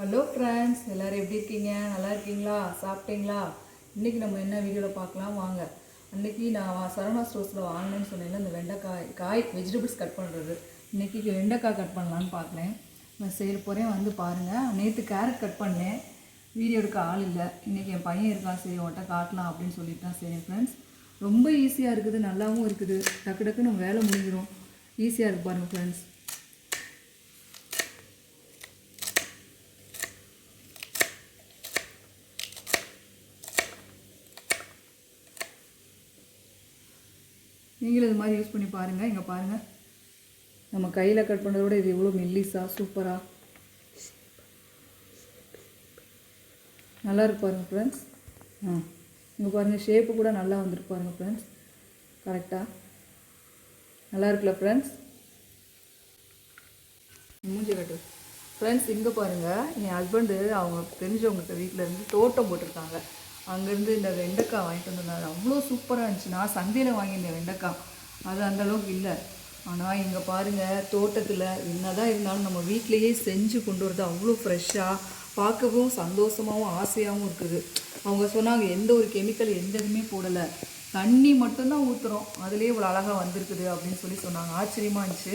Hello friends எல்லோரும் எப்படி இருக்கீங்க? நல்லா இருக்கீங்களா? சாப்பிட்டீங்களா? இன்றைக்கி நம்ம என்ன வீடியோவில் பார்க்கலாம்? வாங்க. அன்றைக்கி நான் சரவணா ஸ்டோர்ஸில் வாங்கினேன்னு சொன்னேன்னா இந்த வெண்டைக்காய் காய் வெஜிடபிள்ஸ் கட் பண்ணுறது இன்றைக்கி வெண்டைக்காய் கட் பண்ணலான்னு பார்க்குறேன். நான் செய்ய போகிறேன் வந்து பாருங்கள் நேற்று கேரட் கட் பண்ணேன். வீடியோ எடுக்க ஆள் இல்லை. இன்றைக்கி என் பையன் இருக்கான். சரி உன்ட்ட காட்டலாம் அப்படின்னு சொல்லிட்டு தான் சரி ஃப்ரெண்ட்ஸ் ரொம்ப ஈஸியாக இருக்குது. நல்லாவும் இருக்குது. டக்கு டக்குன்னு வேலை முடிஞ்சிடும் ஈஸியாக இருக்குது பாருங்கள் ஃப்ரெண்ட்ஸ் நீங்களும் இது மாதிரி யூஸ் பண்ணி பாருங்கள் இங்கே பாருங்கள் நம்ம கையில் கட் பண்ணுறத விட இது எவ்வளோ மெல்லிஸா சூப்பராக நல்லா இருக்கு பாருங்கள் ஃப்ரெண்ட்ஸ் ஆ. இங்கே பாருங்கள் ஷேப்பு கூட நல்லா வந்துருக்கு பாருங்கள் ஃப்ரெண்ட்ஸ் கரெக்டாக நல்லா இருக்குல்ல ஃப்ரெண்ட்ஸ் மூஞ்சி கட்டு. ஃப்ரெண்ட்ஸ் இங்கே பாருங்கள் என் ஹஸ்பண்டு அவங்க தெரிஞ்சவங்க வீட்டில் இருந்து தோட்டம் போட்டிருக்காங்க. அங்கேருந்து இந்த வெண்டைக்காய் வாங்கிட்டு வந்திருந்தாங்க அவ்வளோ சூப்பராக இருந்துச்சு. நான் சந்தையில் வாங்கியிருந்தேன் வெண்டைக்காய். அது அந்த அளவுக்கு இல்லை. ஆனால் இங்கே பாருங்கள் தோட்டத்தில் என்னதான் இருந்தாலும் நம்ம வீட்டிலையே செஞ்சு கொண்டு வரது அவ்வளோ ஃப்ரெஷ்ஷாக பார்க்கவும் சந்தோஷமாகவும் ஆசையாகவும் இருக்குது. அவங்க சொன்னாங்க எந்த ஒரு கெமிக்கல் எந்த இதுவுமே போடலை. தண்ணி மட்டும்தான் ஊற்றுறோம் அதுலேயே இவ்வளோ அழகாக வந்திருக்குது அப்படின்னு சொல்லி சொன்னாங்க. ஆச்சரியமாக இருந்துச்சு.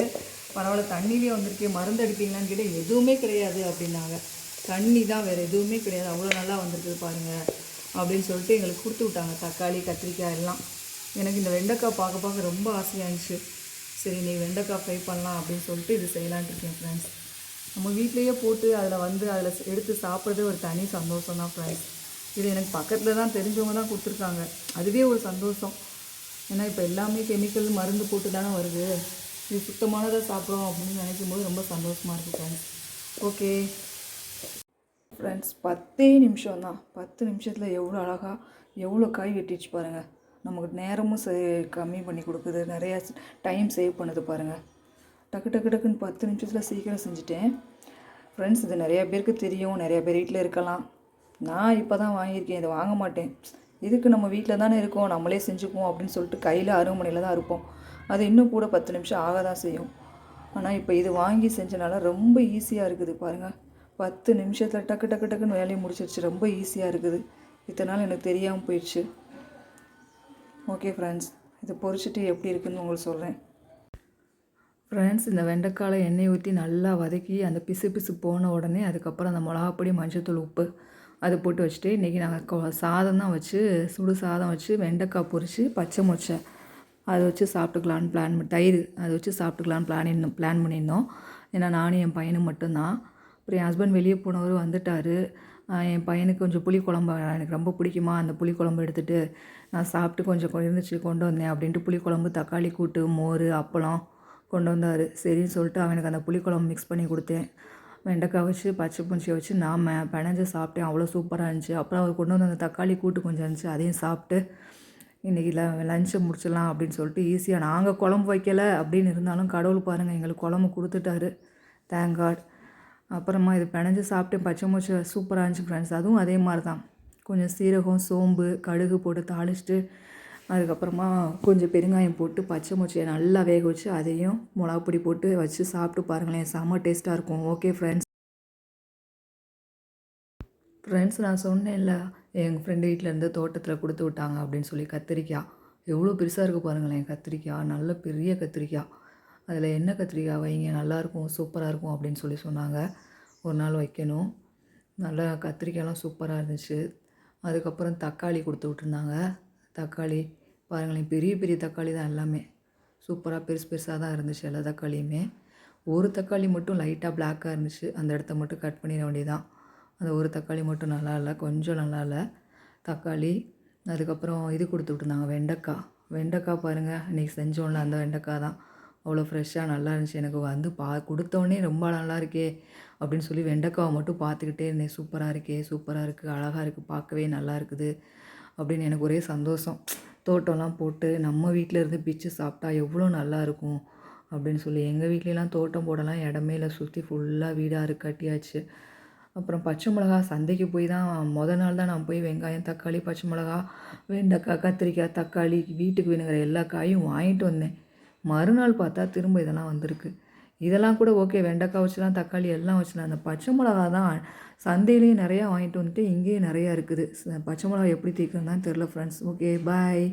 பரவாயில்ல தண்ணியிலே வந்திருக்கே மருந்து அடிப்பீங்களான்னு கேட்டால் எதுவுமே கிடையாது அப்படின்னாங்க. தண்ணி தான் வேறு எதுவுமே கிடையாது. அவ்வளோ நல்லா வந்திருக்குது பாருங்கள் அப்படின்னு சொல்லிட்டு எங்களுக்கு கொடுத்து விட்டாங்க. தக்காளி கத்திரிக்காய் எல்லாம். எனக்கு இந்த வெண்டைக்காய் பார்க்க பார்க்க ரொம்ப ஆசையாக இருந்துச்சு சரி நீ வெண்டைக்காய் ஃப்ரை பண்ணலாம் அப்படின்னு சொல்லிட்டு இது செய்யலான்ட்டு இருக்கேன் ஃப்ரெண்ட்ஸ் நம்ம வீட்லேயே போட்டு அதில் வந்து அதில் எடுத்து சாப்பிட்றது ஒரு தனி சந்தோஷம் தான் ஃப்ரெண்ட்ஸ் இது எனக்கு பக்கத்தில் தான் தெரிஞ்சவங்க தான் கொடுத்துருக்காங்க. அதுவே ஒரு சந்தோஷம். ஏன்னா இப்போ எல்லாமே கெமிக்கல் மருந்து போட்டு தானே வருது. இது சுத்தமானதாக சாப்பிட்றோம் அப்படின்னு நினைக்கும் போது ரொம்ப சந்தோஷமாக இருக்குது ஃப்ரெண்ட்ஸ் ஓகே ஃப்ரெண்ட்ஸ் பத்தே நிமிஷம் தான் பத்து நிமிஷத்தில் எவ்வளோ அழகாக எவ்வளோ காய் வெட்டிச்சு பாருங்கள் நமக்கு நேரமும் சே கம்மி பண்ணி கொடுக்குது. நிறையா டைம் சேவ் பண்ணுது பாருங்கள் டக்கு டக்கு டக்குன்னு பத்து நிமிஷத்தில் சீக்கிரம் செஞ்சுட்டேன். ஃப்ரெண்ட்ஸ் இது நிறையா பேருக்கு தெரியும். நிறையா பேர் வீட்டில் இருக்கலாம். நான் இப்போ தான் வாங்கியிருக்கேன். இதை வாங்க மாட்டேன். இதுக்கு நம்ம வீட்டில் தானே இருக்கோம். நம்மளே செஞ்சுக்குவோம் அப்படின்னு சொல்லிட்டு கையில் அருமனையில் தான் இருப்போம். அது இன்னும் கூட பத்து நிமிஷம் ஆக தான் செய்யும். ஆனால் இப்போ இது வாங்கி செஞ்சனால ரொம்ப ஈஸியாக இருக்குது பாருங்கள் பத்து நிமிஷத்தில் டக்கு டக்கு டக்குன்னு வேலையை முடிச்சிருச்சு. ரொம்ப ஈஸியாக இருக்குது. இத்தனை நாள் எனக்கு தெரியாமல் போயிடுச்சு. ஓகே ஃப்ரெண்ட்ஸ் இதை பொறிச்சிட்டு எப்படி இருக்குன்னு உங்களுக்கு சொல்கிறேன் ஃப்ரெண்ட்ஸ் இந்த வெண்டைக்காலை எண்ணெய் ஊற்றி நல்லா வதக்கி அந்த பிசு பிசு போன உடனே அதுக்கப்புறம் அந்த மிளகாப்பொடி மஞ்சத்தூள் உப்பு அது போட்டு வச்சுட்டு இன்றைக்கி நாங்கள் சாதம் தான் வச்சு சுடு சாதம் வச்சு வெண்டைக்காய் பொரித்து பச்சை மொச்சை அதை வச்சு சாப்பிட்டுக்கலான்னு பிளான் தயிர் அதை வச்சு சாப்பிட்டுக்கலான்னு பிளான் பிளான் பண்ணியிருந்தோம். ஏன்னா நானும் என் பையனும் மட்டும்தான். அப்புறம் என் ஹஸ்பண்ட் வெளியே போனவர் வந்துட்டார். என் பையனுக்கு கொஞ்சம் புளி குழம்பு எனக்கு ரொம்ப பிடிக்குமா அந்த புளி குழம்பு எடுத்துகிட்டு நான் சாப்பிட்டு கொஞ்சம் இருந்துச்சு கொண்டு வந்தேன் அப்படின்ட்டு புளி குழம்பு தக்காளி கூட்டு மோர் அப்பளம் கொண்டு வந்தார். சரின்னு சொல்லிட்டு அவனுக்கு அந்த புளிக்குழம்பு மிக்ஸ் பண்ணி கொடுத்தேன். வெண்டைக்காய் வச்சு பச்சை பூஞ்சியை வச்சு நான் ம- பிணைஞ்சு சாப்பிட்டேன். அவ்வளோ சூப்பராக இருந்துச்சு. அப்புறம் அவர் கொண்டு வந்த அந்த தக்காளி கூட்டு கொஞ்சம் இருந்துச்சு. அதையும் சாப்பிட்டு இன்றைக்கி ல லஞ்சை முடிச்சிடலாம் அப்படின்னு சொல்லிட்டு ஈஸியாக நாங்கள் குழம்பு வைக்கலை அப்படின்னு இருந்தாலும் கடவுள் பாருங்கள் எங்களுக்கு குழம்பு கொடுத்துட்டாரு. தேங்க் காட் அப்புறமா இது பிணைஞ்சு சாப்பிட்டேன் பச்சை மூச்சு சூப்பராக இருந்துச்சு ஃப்ரெண்ட்ஸ் அதுவும் அதே மாதிரி தான் கொஞ்சம் சீரகம் சோம்பு கடுகு போட்டு தாளிச்சிட்டு அதுக்கப்புறமா கொஞ்சம் பெருங்காயம் போட்டு பச்சை மொச்சையை நல்லா வேக வச்சு அதையும் மிளகாப்பொடி போட்டு வச்சு சாப்பிட்டு பாருங்களேன். செம்ம டேஸ்ட்டாக இருக்கும். ஓகே ஃப்ரெண்ட்ஸ் ஃப்ரெண்ட்ஸ் நான் சொன்னேன்ல எங்கள் ஃப்ரெண்டு வீட்டிலேருந்து தோட்டத்தில் கொடுத்து விட்டாங்க அப்படின்னு சொல்லி கத்திரிக்காய். எவ்வளோ பெருசாக இருக்குது பாருங்களேன் கத்திரிக்காய். நல்ல பெரிய கத்திரிக்காய். அதில் என்ன கத்திரிக்காய் வைங்க நல்லாயிருக்கும் சூப்பராக இருக்கும் அப்படின்னு சொல்லி சொன்னாங்க. ஒரு நாள் வைக்கணும். நல்லா கத்திரிக்காய்லாம் சூப்பராக இருந்துச்சு. அதுக்கப்புறம் தக்காளி கொடுத்து விட்டுருந்தாங்க. தக்காளி பாருங்களேன் பெரிய பெரிய தக்காளி தான் எல்லாமே. சூப்பராக பெருசு பெருசாக தான் இருந்துச்சு எல்லா தக்காளியுமே. ஒரு தக்காளி மட்டும் லைட்டாக பிளாக்காக இருந்துச்சு. அந்த இடத்த மட்டும் கட் பண்ணிட வேண்டியதான் அந்த ஒரு தக்காளி மட்டும் நல்லா இல்லை கொஞ்சம் நல்லா இல்லை. தக்காளி அதுக்கப்புறம் இது கொடுத்து விட்டுருந்தாங்க வெண்டைக்காய். வெண்டைக்காய் பாருங்கள் இன்றைக்கி செஞ்சோம்ல அந்த வெண்டைக்காய் தான். அவ்வளோ ஃப்ரெஷ்ஷாக நல்லா இருந்துச்சு. எனக்கு வந்து பா கொடுத்தோடனே ரொம்ப நல்லா இருக்கே அப்படின்னு சொல்லி வெண்டைக்காவை மட்டும் பார்த்துக்கிட்டே இருந்தேன். சூப்பராக இருக்கே சூப்பராக இருக்குது அழகாக இருக்குது பார்க்கவே நல்லா இருக்குது அப்படின்னு எனக்கு ஒரே சந்தோஷம். தோட்டம்லாம் போட்டு நம்ம வீட்டில் இருந்து பிச்சு சாப்பிட்டா எவ்வளோ நல்லா இருக்கும் அப்படின்னு சொல்லி எங்கள் வீட்லலாம் தோட்டம் போடலாம் இடமே இல்லை சுற்றி ஃபுல்லாக வீடாக இருக்கு கட்டியாச்சு. அப்புறம் பச்சை மிளகா சந்தைக்கு போய் தான் மொதல் நாள் தான் நான் போய் வெங்காயம் தக்காளி பச்சை மிளகா வெண்டைக்காய் கத்திரிக்காய் தக்காளி வீட்டுக்கு வேணுங்கிற எல்லா காயும் வாங்கிட்டு வந்தேன். மறுநாள் பார்த்தா திரும்ப இதெல்லாம் வந்திருக்கு. இதெல்லாம் கூட ஓகே வெண்டைக்காய் வச்சுலாம் தக்காளி எல்லாம் வச்சுலாம். அந்த பச்சை மிளகா தான் சந்தையிலேயே நிறையா வாங்கிட்டு வந்துட்டு இங்கேயும் நிறையா இருக்குது. பச்சை மிளகா எப்படி தீர்க்கணும் தான் தெரில ஃப்ரெண்ட்ஸ் ஓகே பாய்